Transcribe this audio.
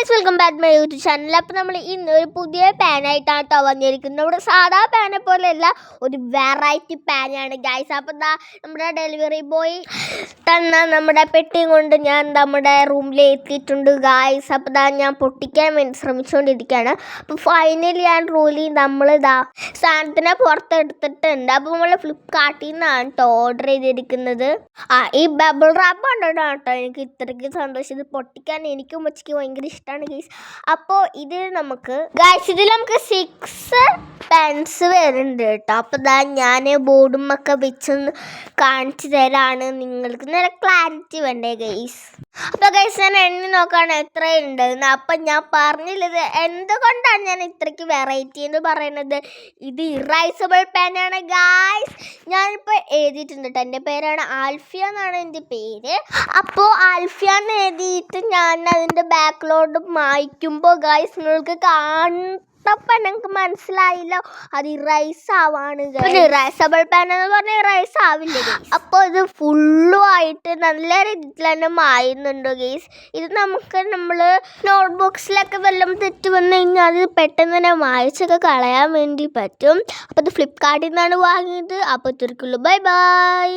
Guys welcome back my YouTube channel അപ്പോൾ നമ്മൾ ഇന്ന് ഒരു പുതിയ പാനായിട്ടാണ് കേട്ടോ വന്നിരിക്കുന്നത്. നമ്മുടെ സാധാ പാനെ പോലെയല്ല ഒരു വെറൈറ്റി പാനാണ് ഗൈസ് അപ്പോൾ എന്താ നമ്മുടെ ഡെലിവറി ബോയ് തന്ന നമ്മുടെ പെട്ടിയും കൊണ്ട് ഞാൻ നമ്മുടെ റൂമിൽ എത്തിയിട്ടുണ്ട് ഗൈസ് അപ്പോൾ ഇതാ ഞാൻ പൊട്ടിക്കാൻ വേണ്ടി ശ്രമിച്ചുകൊണ്ടിരിക്കുകയാണ് അപ്പോൾ ഫൈനലി ഞാൻ റൂലി നമ്മൾ ഇതാ സാധനത്തിനെ പുറത്തെടുത്തിട്ടുണ്ട്. അപ്പോൾ നമ്മൾ ഫ്ലിപ്കാർട്ടിൽ നിന്നാണ് കേട്ടോ ഓർഡർ ചെയ്തിരിക്കുന്നത്. ആ ഈ ബബിൾ റാപ്പ് കണ്ടിട്ടാണ് കേട്ടോ എനിക്ക് ഇത്രയ്ക്ക് സന്തോഷം. ഇത് പൊട്ടിക്കാൻ എനിക്കും ഉച്ചയ്ക്ക് ഭയങ്കര ഇഷ്ടമാണ് ഗൈസ് അപ്പോൾ ഇത് നമുക്ക് ഗൈസ് ഇതിൽ നമുക്ക് സിക്സ് പെൻസ് വരുന്നുണ്ട് കേട്ടോ. അപ്പോൾ ഇതാ ഞാൻ ബോർഡും ഒക്കെ വെച്ചൊന്ന് കാണിച്ചു തരാണ് നിങ്ങൾക്ക്. നല്ല ക്ലാരിറ്റി വേണ്ടേ ഗൈസ് അപ്പോൾ ഗൈസ് ഞാൻ എണ്ണി നോക്കാണ് എത്ര ഉണ്ടെന്ന് അപ്പം ഞാൻ പറഞ്ഞില്ലത് എന്തുകൊണ്ടാണ് ഞാൻ ഇത്രയ്ക്ക് വെറൈറ്റി എന്ന് പറയുന്നത് ഇത് ഇറൈസബിൾ പെനാണ് ഗായ്സ് ഞാനിപ്പോൾ എഴുതിയിട്ടുണ്ട് കേട്ടോ. എന്റെ പേരാണ് ആൽഫിയ എന്നാണ് എന്റെ പേര്. അപ്പോൾ ആൽഫിയ എന്ന് എഴുതിയിട്ട് ഞാൻ അതിന്റെ ബാക്കിലോട്ട് മായ്ക്കുമ്പോൾ ഗായ്സ് നിങ്ങൾക്ക് മനസ്സിലായില്ല? അത് ഇറൈസ് ആവാണ് ഇറൈസബിൾ പാൻ എന്ന് പറഞ്ഞാൽ ഇറൈസ് ആവില്ല അപ്പോൾ ഇത് ഫുള്ളും ആയിട്ട് നല്ല രീതിയിൽ തന്നെ മായുന്നുണ്ട് ഗെയ്സ് ഇത് നമുക്ക് നമ്മൾ നോട്ട് ബുക്സിലൊക്കെ വല്ലതും തെറ്റ് വന്നു കഴിഞ്ഞാൽ അത് പെട്ടെന്ന് തന്നെ മായച്ചൊക്കെ കളയാൻ വേണ്ടി പറ്റും. അപ്പോൾ ഇത് ഫ്ലിപ്കാർട്ടിൽ നിന്നാണ് വാങ്ങിയത്. അപ്പോൾ തീർക്കുള്ളൂ ബൈ ബൈ